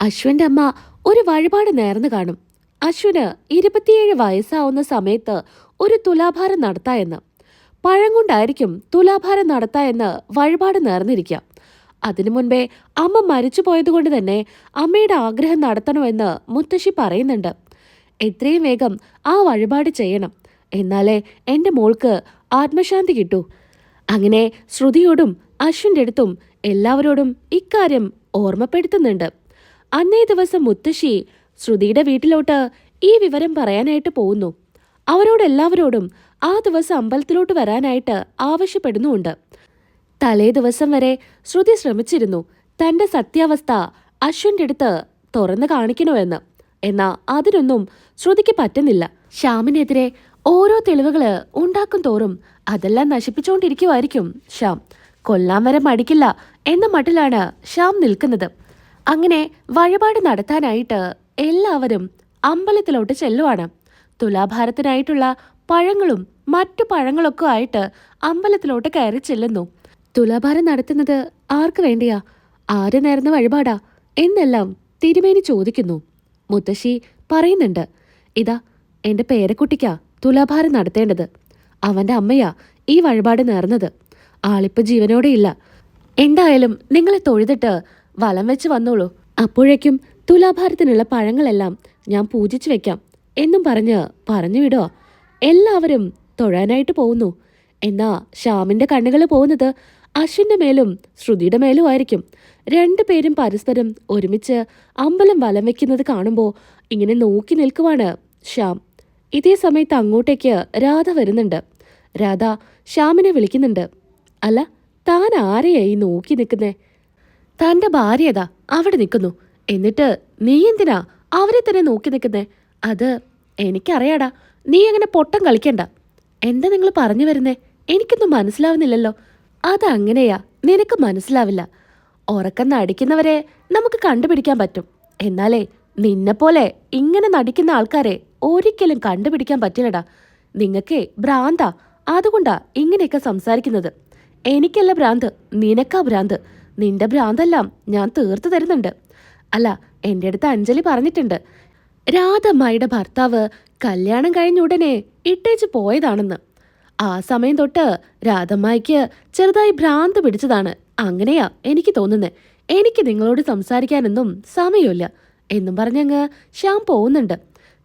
അശ്വന്റെ അമ്മ ഒരു വഴിപാട് നേർന്നു കാണും. അശ്വന് ഇരുപത്തിയേഴ് വയസ്സാവുന്ന സമയത്ത് ഒരു തുലാഭാരം നടത്തായെന്ന് പഴം കൊണ്ടായിരിക്കും തുലാഭാരം നടത്തായെന്ന് വഴിപാട് നേർന്നിരിക്കാം. അതിനു മുൻപേ അമ്മ മരിച്ചു പോയതുകൊണ്ട് തന്നെ അമ്മയുടെ ആഗ്രഹം നടത്തണമെന്ന് മുത്തശ്ശി പറയുന്നുണ്ട്. എത്രയും വേഗം ആ വഴിപാട് ചെയ്യണം. എന്നാലേ എന്റെ മോൾക്ക് ആത്മശാന്തി കിട്ടൂ. അങ്ങനെ ശ്രുതിയോടും അശ്വിന്റെ അടുത്തും എല്ലാവരോടും ഇക്കാര്യം ഓർമ്മപ്പെടുത്തുന്നുണ്ട്. അന്നേ ദിവസം മുത്തശ്ശി ശ്രുതിയുടെ വീട്ടിലോട്ട് ഈ വിവരം പറയാനായിട്ട് പോകുന്നു. അവരോടെല്ലാവരോടും ആ ദിവസം അമ്പലത്തിലോട്ട് വരാനായിട്ട് ആവശ്യപ്പെടുന്നുമുണ്ട്. തലേ ദിവസം വരെ ശ്രുതി ശ്രമിച്ചിരുന്നു. തന്റെ സത്യാവസ്ഥ അശ്വിന്റെ അടുത്ത് തുറന്നു കാണിക്കണമെന്ന് എന്നാ അതിനൊന്നും ശ്രുതിക്ക് പറ്റുന്നില്ല. ശ്യാമിനെതിരെ ഓരോ തെളിവുകൾ ഉണ്ടാക്കും തോറും അതെല്ലാം നശിപ്പിച്ചുകൊണ്ടിരിക്കുമായിരിക്കും ശ്യാം. കൊല്ലാൻ വരെ മടിക്കില്ല എന്ന മട്ടിലാണ് ശ്യാം നിൽക്കുന്നത്. അങ്ങനെ വഴിപാട് നടത്താനായിട്ട് എല്ലാവരും അമ്പലത്തിലോട്ട് ചെല്ലുവാണ്. തുലാഭാരത്തിനായിട്ടുള്ള പഴങ്ങളും മറ്റു പഴങ്ങളൊക്കെ ആയിട്ട് അമ്പലത്തിലോട്ട് കയറി ചെല്ലുന്നു. തുലാഭാരം നടത്തുന്നത് ആർക്ക് വേണ്ടിയാ? ആര് നേർന്ന വഴിപാടാ? എന്നെല്ലാം തിരുമേനി ചോദിക്കുന്നു. മുത്തശ്ശി പറയുന്നുണ്ട് ഇതാ എന്റെ പേരക്കുട്ടിക്കാ തുലാഭാരം നടത്തേണ്ടത്. അവന്റെ അമ്മയാ ഈ വഴിപാട് നേർന്നത്. ആളിപ്പോൾ ജീവനോടെയില്ല എന്തായാലും നിങ്ങളെ തൊഴുതിട്ട് വലം വെച്ച് വന്നോളൂ. അപ്പോഴേക്കും തുലാഭാരത്തിനുള്ള പഴങ്ങളെല്ലാം ഞാൻ പൂജിച്ചു വെക്കാം എന്നും പറഞ്ഞ് പറഞ്ഞു വിടോ. എല്ലാവരും തൊഴാനായിട്ട് പോകുന്നു. എന്നാ ശ്യാമിന്റെ കണ്ണുകൾ പോകുന്നത് അശ്വിന്റെ മേലും ശ്രുതിയുടെ മേലും ആയിരിക്കും. രണ്ടുപേരും പരസ്പരം ഒരുമിച്ച് അമ്പലം വലം വെക്കുന്നത് കാണുമ്പോൾ ഇങ്ങനെ നോക്കി നിൽക്കുവാണ് ശ്യാം. ഇതേ സമയത്ത് അങ്ങോട്ടേക്ക് രാധ വരുന്നുണ്ട്. രാധ ശ്യാമിനെ വിളിക്കുന്നുണ്ട്. അല്ല താൻ ആരെയായി നോക്കി നിൽക്കുന്നേ? തന്റെ ഭാര്യതാ അവിടെ നിൽക്കുന്നു. എന്നിട്ട് നീ എന്തിനാ അവരെ തന്നെ നോക്കി നിൽക്കുന്നേ? അത് എനിക്കറിയാടാ. നീ അങ്ങനെ പൊട്ടം കളിക്കണ്ട. എന്താ നിങ്ങൾ പറഞ്ഞു വരുന്നേ? എനിക്കൊന്നും മനസ്സിലാവുന്നില്ലല്ലോ. അതങ്ങനെയാ നിനക്ക് മനസ്സിലാവില്ല. ഉറക്കം നടിക്കുന്നവരെ നമുക്ക് കണ്ടുപിടിക്കാൻ പറ്റും. എന്നാലേ നിന്നെപ്പോലെ ഇങ്ങനെ നടിക്കുന്ന ആൾക്കാരെ ഒരിക്കലും കണ്ടുപിടിക്കാൻ പറ്റില്ലടാ. നിങ്ങക്കേ ഭ്രാന്താ. അതുകൊണ്ടാ ഇങ്ങനെയൊക്കെ സംസാരിക്കുന്നത്. എനിക്കല്ല ഭ്രാന്ത്. നിനക്കാ ഭ്രാന്ത്. നിന്റെ ഭ്രാന്തെല്ലാം ഞാൻ തീർത്തു തരുന്നുണ്ട്. അല്ല എന്റെ അടുത്ത് അഞ്ജലി പറഞ്ഞിട്ടുണ്ട്. രാധമ്മയുടെ ഭർത്താവ് കല്യാണം കഴിഞ്ഞ ഉടനെ ഇട്ടേച്ച് പോയതാണെന്ന്. ആ സമയം തൊട്ട് രാധമ്മയ്ക്ക് ചെറുതായി ഭ്രാന്ത് പിടിച്ചതാണ്. അങ്ങനെയാ എനിക്ക് തോന്നുന്നത് എനിക്ക് നിങ്ങളോട് സംസാരിക്കാനൊന്നും സമയമില്ല. എന്നും പറഞ്ഞങ്ങ് ശ്യാം പോകുന്നുണ്ട്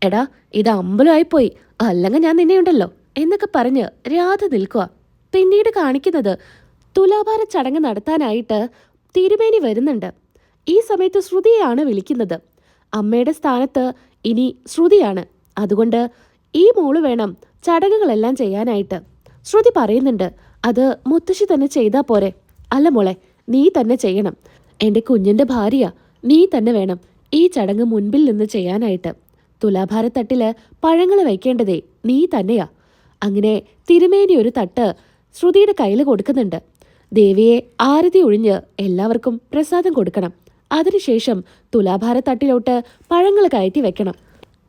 എടാ ഇത് അമ്പലമായി പോയി അല്ലെങ്കിൽ ഞാൻ നിന്നെയുണ്ടല്ലോ എന്നൊക്കെ പറഞ്ഞ് രാധ നിൽക്കുക പിന്നീട് കാണിക്കുന്നത് തുലാഭാര ചടങ്ങ് നടത്താനായിട്ട് തിരുമേനി വരുന്നുണ്ട്. ഈ സമയത്ത് ശ്രുതിയാണ് വിളിക്കുന്നത്. അമ്മയുടെ സ്ഥാനത്ത് ഇനി ശ്രുതിയാണ്. അതുകൊണ്ട് ഈ മോൾ വേണം ചടങ്ങുകളെല്ലാം ചെയ്യാനായിട്ട്. ശ്രുതി പറയുന്നുണ്ട് അത് മുത്തശ്ശി തന്നെ ചെയ്താൽ പോരെ. അല്ല മോളെ നീ തന്നെ ചെയ്യണം. എന്റെ കുഞ്ഞിന്റെ ഭാര്യ നീ തന്നെ വേണം ഈ ചടങ്ങ് മുൻപിൽ നിന്ന് ചെയ്യാനായിട്ട്. തുലാഭാരത്തട്ടിൽ പഴങ്ങൾ വയ്ക്കേണ്ടതേ നീ തന്നെയാ. അങ്ങനെ തിരുമേനി ഒരു തട്ട് ശ്രുതിയുടെ കയ്യിൽ കൊടുക്കുന്നുണ്ട്. ദേവിയെ ആരതി ഒഴിഞ്ഞ് എല്ലാവർക്കും പ്രസാദം കൊടുക്കണം. അതിനുശേഷം തുലാഭാരത്തട്ടിലോട്ട് പഴങ്ങൾ കയറ്റി വെക്കണം.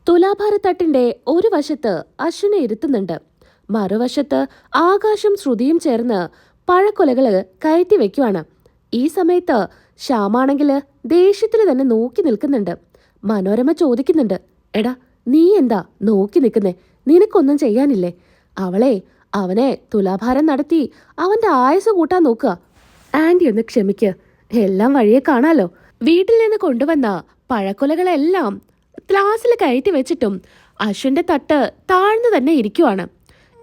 തുലാഭാരത്തട്ടിന്റെ ഒരു വശത്ത് അശ്വിനെ ഇരുത്തുന്നുണ്ട്. മറുവശത്ത് ആകാശം ശ്രുതിയും ചേർന്ന് പഴക്കൊലകൾ കയറ്റി വെക്കുവാണ്. ഈ സമയത്ത് ശ്യാമാണെങ്കിൽ ദേഷ്യത്തിൽ തന്നെ നോക്കി നിൽക്കുന്നുണ്ട്. മനോരമ ചോദിക്കുന്നുണ്ട്. എടാ നീ എന്താ നോക്കി നിൽക്കുന്നേ? നിനക്കൊന്നും ചെയ്യാനില്ലേ? അവളെ അവനെ തുലാഭാരം നടത്തി അവന്റെ ആയുസ് കൂട്ടാൻ നോക്കുക. ആന്റി ഒന്ന് ക്ഷമിക്ക്. എല്ലാം വഴിയെ കാണാലോ. വീട്ടിൽ നിന്ന് കൊണ്ടുവന്ന പഴക്കൊലകളെല്ലാം ക്ലാസ്സിൽ കയറ്റി വെച്ചിട്ടും അശ്വിന്റെ തട്ട് താഴ്ന്നു തന്നെ ഇരിക്കുവാണ്.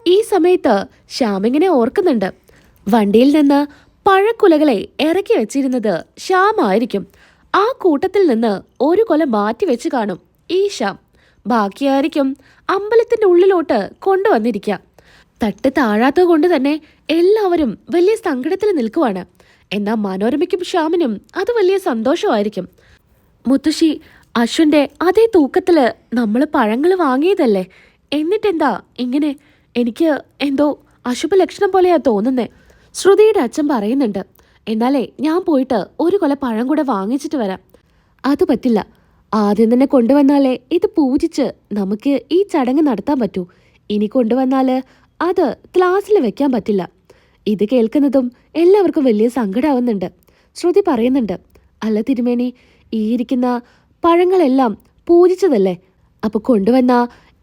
ഈ സമയത്ത് ശ്യാമിങ്ങനെ ഓർക്കുന്നുണ്ട്. വണ്ടിയിൽ നിന്ന് പഴക്കുലകളെ ഇറക്കി വെച്ചിരുന്നത് ശ്യാമായിരിക്കും ആ കൂട്ടത്തിൽ നിന്ന് ഒരു കൊല മാറ്റി വെച്ച് കാണും ഈ ശ്യാം. ബാക്കിയായിരിക്കും അമ്പലത്തിന്റെ ഉള്ളിലോട്ട് കൊണ്ടുവന്നിരിക്കുക. തട്ട് താഴാത്തത് കൊണ്ട് തന്നെ എല്ലാവരും വലിയ സങ്കടത്തിൽ നിൽക്കുവാണ്. എന്നാൽ മനോരമയ്ക്കും ശ്യാമിനും അത് വലിയ സന്തോഷമായിരിക്കും. മുത്തശ്ശി അശ്വന്റെ അതേ തൂക്കത്തിൽ നമ്മൾ പഴങ്ങൾ വാങ്ങിയതല്ലേ? എന്നിട്ടെന്താ ഇങ്ങനെ? എനിക്ക് എന്തോ അശുഭ ലക്ഷണം പോലെയാ തോന്നുന്നേ. ശ്രുതിയുടെ അച്ഛൻ പറയുന്നുണ്ട് എന്നാലേ ഞാൻ പോയിട്ട് ഒരു കൊല പഴം കൂടെ വാങ്ങിച്ചിട്ട് വരാം. അത് പറ്റില്ല. ആദ്യം തന്നെ കൊണ്ടുവന്നാലേ ഇത് പൂജിച്ച് നമുക്ക് ഈ ചടങ്ങ് നടത്താൻ പറ്റൂ. ഇനി കൊണ്ടുവന്നാൽ അത് ക്ലാസ്സിൽ വെക്കാൻ പറ്റില്ല. ഇത് കേൾക്കുന്നതും എല്ലാവർക്കും വലിയ സങ്കടമാവുന്നുണ്ട് ശ്രുതി പറയുന്നുണ്ട് അല്ല തിരുമേനി ഈ ഇരിക്കുന്ന പഴങ്ങളെല്ലാം പൂജിച്ചതല്ലേ? അപ്പൊ കൊണ്ടുവന്ന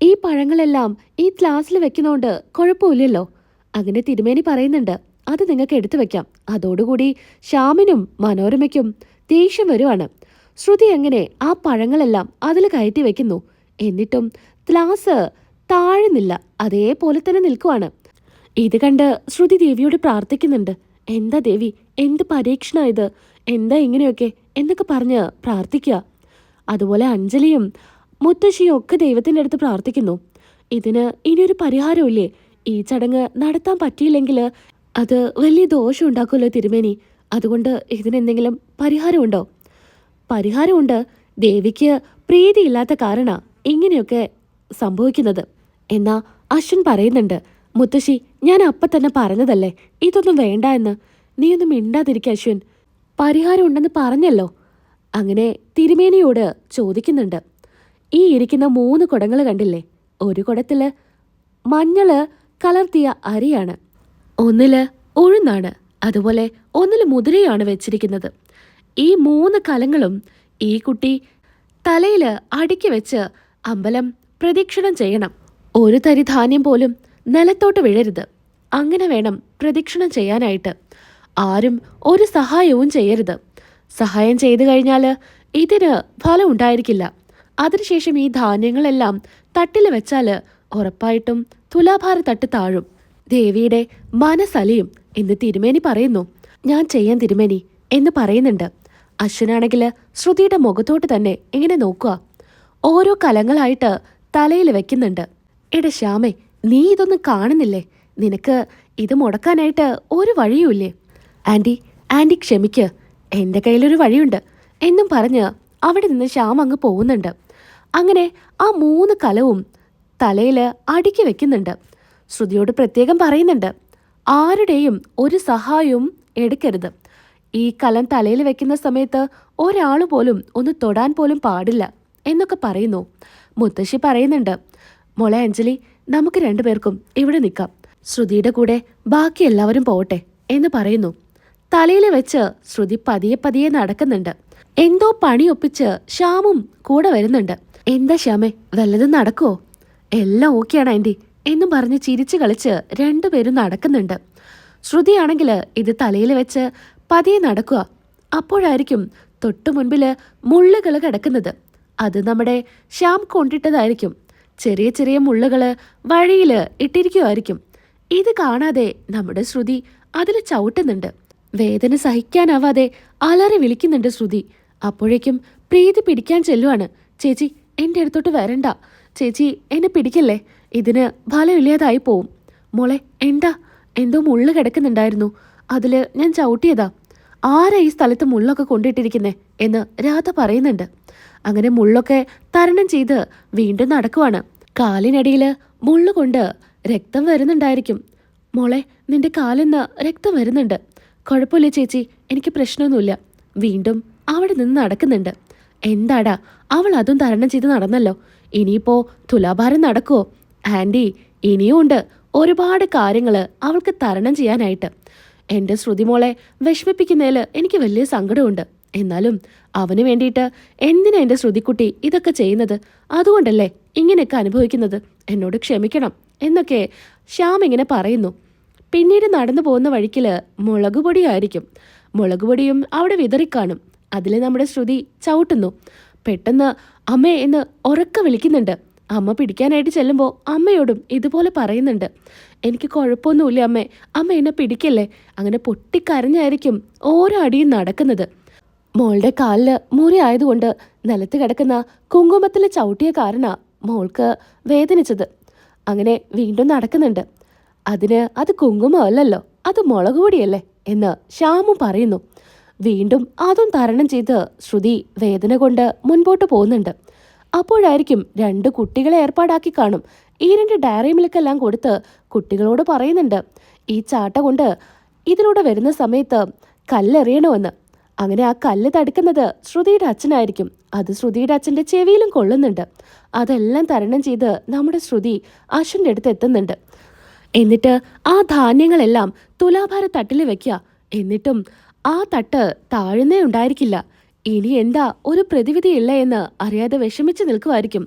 ഈ പഴങ്ങളെല്ലാം ഈ ക്ലാസ്സിൽ വെക്കുന്നോണ്ട് കുഴപ്പമില്ലല്ലോ? അങ്ങനെ തിരുമേനി പറയുന്നുണ്ട് അത് നിങ്ങൾക്ക് എടുത്തു വെക്കാം. അതോടുകൂടി ശ്യാമിനും മനോരമയ്ക്കും ദേഷ്യം വരുവാണ്. ശ്രുതി എങ്ങനെ ആ പഴങ്ങളെല്ലാം അതിൽ കയറ്റി വെക്കുന്നു? എന്നിട്ടും ഗ്ലാസ് താഴുന്നില്ല. അതേപോലെ തന്നെ നിൽക്കുവാണ്. ഇത് കണ്ട് ശ്രുതി ദേവിയോട് പ്രാർത്ഥിക്കുന്നുണ്ട്. എന്താ ദേവി? എന്ത് പരീക്ഷണ ഇത് എന്താ ഇങ്ങനെയൊക്കെ? എന്നൊക്കെ പറഞ്ഞ് പ്രാർത്ഥിക്കുക. അതുപോലെ അഞ്ജലിയും മുത്തശ്ശിയും ഒക്കെ ദൈവത്തിന്റെ അടുത്ത് പ്രാർത്ഥിക്കുന്നു. ഇതിന് ഇനിയൊരു പരിഹാരമില്ലേ ഈ ചടങ്ങ് നടത്താൻ പറ്റിയില്ലെങ്കിൽ അത് വലിയ ദോഷം ഉണ്ടാക്കുമല്ലോ തിരുമേനി. അതുകൊണ്ട് ഇതിനെന്തെങ്കിലും പരിഹാരമുണ്ടോ? പരിഹാരമുണ്ട് ദേവിക്ക് പ്രീതിയില്ലാത്ത കാരണ ഇങ്ങനെയൊക്കെ സംഭവിക്കുന്നത്. എന്നാ അശ്വിൻ പറയുന്നുണ്ട് മുത്തശ്ശി ഞാൻ അപ്പ തന്നെ പറഞ്ഞതല്ലേ? ഇതൊന്നും വേണ്ട എന്ന്. നീയൊന്നും മിണ്ടാതിരിക്ക അശ്വിൻ. പരിഹാരം ഉണ്ടെന്ന് പറഞ്ഞല്ലോ. അങ്ങനെ തിരുമേനിയോട് ചോദിക്കുന്നുണ്ട് ഈ ഇരിക്കുന്ന മൂന്ന് കുടങ്ങൾ കണ്ടില്ലേ? ഒരു കുടത്തിൽ മഞ്ഞൾ കലർത്തിയ അരിയാണ് ഒന്നിൽ ഉഴുന്നാണ് അതുപോലെ ഒന്നിൽ മുതിരയാണ് വെച്ചിരിക്കുന്നത്. ഈ മൂന്ന് കലങ്ങളും ഈ കുട്ടി തലയിൽ അടുക്കി വെച്ച് അമ്പലം പ്രദക്ഷിണം ചെയ്യണം. ഒരു തരി ധാന്യം പോലും നിലത്തോട്ട് വീഴരുത്. അങ്ങനെ വേണം പ്രദക്ഷിണം ചെയ്യാനായിട്ട്. ആരും ഒരു സഹായവും ചെയ്യരുത്. സഹായം ചെയ്തു കഴിഞ്ഞാൽ ഇതിന് ഫലം ഉണ്ടായിരിക്കില്ല. അതിനുശേഷം ഈ ധാന്യങ്ങളെല്ലാം തട്ടിൽ വെച്ചാൽ ഉറപ്പായിട്ടും തുലാഭാര തട്ട് താഴും. ദേവിയുടെ മനസ്സലിയും എന്ന് തിരുമേനി പറയുന്നു. ഞാൻ ചെയ്യാൻ തിരുമേനി എന്ന് പറയുന്നുണ്ട്. അശ്വനാണെങ്കിൽ ശ്രുതിയുടെ മുഖത്തോട്ട് തന്നെ ഇങ്ങനെ നോക്കുക. ഓരോ കലങ്ങളായിട്ട് തലയിൽ വെക്കുന്നുണ്ട്. എടാ ശ്യാമേ നീ ഇതൊന്നും കാണുന്നില്ലേ? നിനക്ക് ഇത് മുടക്കാനായിട്ട് ഒരു വഴിയുമില്ലേ? Aunty aunty ക്ഷമിക്ക്. എന്റെ കയ്യിലൊരു വഴിയുണ്ട്. എന്നും പറഞ്ഞ് അവിടെ നിന്ന് ശ്യാം അങ്ങ് പോകുന്നുണ്ട്. അങ്ങനെ ആ മൂന്ന് കലവും തലയിൽ അടുക്കി വെക്കുന്നുണ്ട്. ശ്രുതിയോട് പ്രത്യേകം പറയുന്നുണ്ട്. ആരുടെയും ഒരു സഹായവും എടുക്കരുത്. ഈ കലം തലയിൽ വെക്കുന്ന സമയത്ത് ഒരാൾ പോലും ഒന്ന് തൊടാൻ പോലും പാടില്ല എന്നൊക്കെ പറയുന്നു. മുത്തശ്ശി പറയുന്നുണ്ട്. മോളെ അഞ്ജലി നമുക്ക് രണ്ടുപേർക്കും ഇവിടെ നിൽക്കാം. ശ്രുതിയുടെ കൂടെ ബാക്കി എല്ലാവരും പോവട്ടെ എന്ന് പറയുന്നു. തലയിൽ വെച്ച് ശ്രുതി പതിയെ പതിയെ നടക്കുന്നുണ്ട്. എന്തോ പണിയൊപ്പിച്ച് ശ്യാമും കൂടെ വരുന്നുണ്ട്. എന്താ ശ്യാമേ വല്ലതും നടക്കുവോ? എല്ലാം ഓക്കെയാണ് ആന്റി എന്നും പറഞ്ഞ് ചിരിച്ചു കളിച്ച് രണ്ടുപേരും നടക്കുന്നുണ്ട്. ശ്രുതിയാണെങ്കിൽ ഇത് തലയിൽ വെച്ച് പതിയെ നടക്കുക. അപ്പോഴായിരിക്കും തൊട്ടു മുൻപിൽ മുള്ളുകൾ കിടക്കുന്നത്. അത് നമ്മുടെ ശ്യാം കൊണ്ടിട്ടതായിരിക്കും. ചെറിയ ചെറിയ മുള്ളുകൾ വഴിയിൽ ഇട്ടിരിക്കുമായിരിക്കും ഇത് കാണാതെ നമ്മുടെ ശ്രുതി അതിൽ ചവിട്ടുന്നുണ്ട്. വേദന സഹിക്കാനാവാതെ അലറി വിളിക്കുന്നുണ്ട് ശ്രുതി. അപ്പോഴേക്കും പ്രീതി പിടിക്കാൻ ചെല്ലുവാണ്. ചേച്ചി എന്റെ അടുത്തോട്ട് വരണ്ട. ചേച്ചി എന്നെ പിടിക്കല്ലേ? ഇതിന് ഫലമില്ലാതായി പോവും. മോളെ എന്താ? എന്തോ മുള്ളു കിടക്കുന്നുണ്ടായിരുന്നു. അതിൽ ഞാൻ ചവിട്ടിയതാ. ആരാ ഈ സ്ഥലത്ത് മുള്ളൊക്കെ കൊണ്ടിട്ടിരിക്കുന്നേ എന്ന് രാധ പറയുന്നുണ്ട്. അങ്ങനെ മുള്ളൊക്കെ തരണം ചെയ്ത് വീണ്ടും നടക്കുവാണ്. കാലിനടിയിൽ മുള്ളുകൊണ്ട് രക്തം വരുന്നുണ്ടായിരിക്കും. മോളെ നിന്റെ കാലിന്ന് രക്തം വരുന്നുണ്ട്. കുഴപ്പമില്ല ചേച്ചി എനിക്ക് പ്രശ്നമൊന്നുമില്ല. വീണ്ടും അവിടെ നിന്ന് നടക്കുന്നുണ്ട്. എന്താടാ അവൾ അതും തരണം ചെയ്ത് നടന്നല്ലോ. ഇനിയിപ്പോ തുലാഭാരം നടക്കുവോ? ആന്റി ഇനിയും ഉണ്ട്. ഒരുപാട് കാര്യങ്ങൾ അവൾക്ക് തരണം ചെയ്യാനായിട്ട്. എന്റെ ശ്രുതിമോളെ വിഷമിപ്പിക്കുന്നതിൽ എനിക്ക് വലിയ സങ്കടമുണ്ട്. എന്നാലും അവന് വേണ്ടിയിട്ട് എന്തിനാ എന്റെ ശ്രുതിക്കുട്ടി ഇതൊക്കെ ചെയ്യുന്നത്? അതുകൊണ്ടല്ലേ ഇങ്ങനെയൊക്കെ അനുഭവിക്കുന്നത്? എന്നോട് ക്ഷമിക്കണം. എന്നൊക്കെ ശ്യാം ഇങ്ങനെ പറയുന്നു. പിന്നീട് നടന്നു പോകുന്ന വഴിക്കിൽ മുളക് പൊടിയായിരിക്കും മുളക് പൊടിയും അവിടെ വിതറിക്കാണും. അതിൽ നമ്മുടെ ശ്രുതി ചവിട്ടുന്നു. പെട്ടെന്ന് അമ്മേ എന്ന് ഉറക്ക വിളിക്കുന്നുണ്ട്. അമ്മ പിടിക്കാനായിട്ട് ചെല്ലുമ്പോൾ അമ്മയോടും ഇതുപോലെ പറയുന്നുണ്ട്. എനിക്ക് കുഴപ്പമൊന്നുമില്ല അമ്മേ. അമ്മ എന്നെ പിടിക്കല്ലേ? അങ്ങനെ പൊട്ടിക്കരഞ്ഞായിരിക്കും ഓരോ അടിയും നടക്കുന്നത്. മോളുടെ കാലിൽ മുറി ആയതുകൊണ്ട് നിലത്ത് കിടക്കുന്ന കുങ്കുമത്തിലെ ചവിട്ടിയ കാരണ മോൾക്ക് വേദനിച്ചത്. അങ്ങനെ വീണ്ടും നടക്കുന്നുണ്ട്. അതിന് അത് കുങ്കുമമല്ലല്ലോ. അത് മുളക് എന്ന് ശ്യാമു പറയുന്നു. വീണ്ടും അതും തരണം ചെയ്ത് ശ്രുതി വേദന കൊണ്ട് മുൻപോട്ട് പോകുന്നുണ്ട്. അപ്പോഴായിരിക്കും രണ്ട് കുട്ടികളെ ഏർപ്പാടാക്കി കാണും. ഈ രണ്ട് ഡയറി മിൽക്കെല്ലാം കൊടുത്ത് കുട്ടികളോട് പറയുന്നുണ്ട്. ഈ ചാട്ട കൊണ്ട് ഇതിലൂടെ വരുന്ന സമയത്ത് കല്ലെറിയണമെന്ന്. അങ്ങനെ ആ കല്ല് തടുക്കുന്നത് ശ്രുതിയുടെ അച്ഛനായിരിക്കും. അത് ശ്രുതിയുടെ അച്ഛന്റെ ചെവിയിലും കൊള്ളുന്നുണ്ട്. അതെല്ലാം തരണം ചെയ്ത് നമ്മുടെ ശ്രുതി അശ്വന്റെ അടുത്ത് എത്തുന്നുണ്ട്. എന്നിട്ട് ആ ധാന്യങ്ങളെല്ലാം തുലാഭാര തട്ടിൽ വെക്കുക എന്നിട്ടും ആ തട്ട് താഴുന്നേ ഉണ്ടായിരിക്കില്ല. ഇനി എന്താ? ഒരു പ്രതിവിധിയില്ല എന്ന് അറിയാതെ വിഷമിച്ചു നിൽക്കുമായിരിക്കും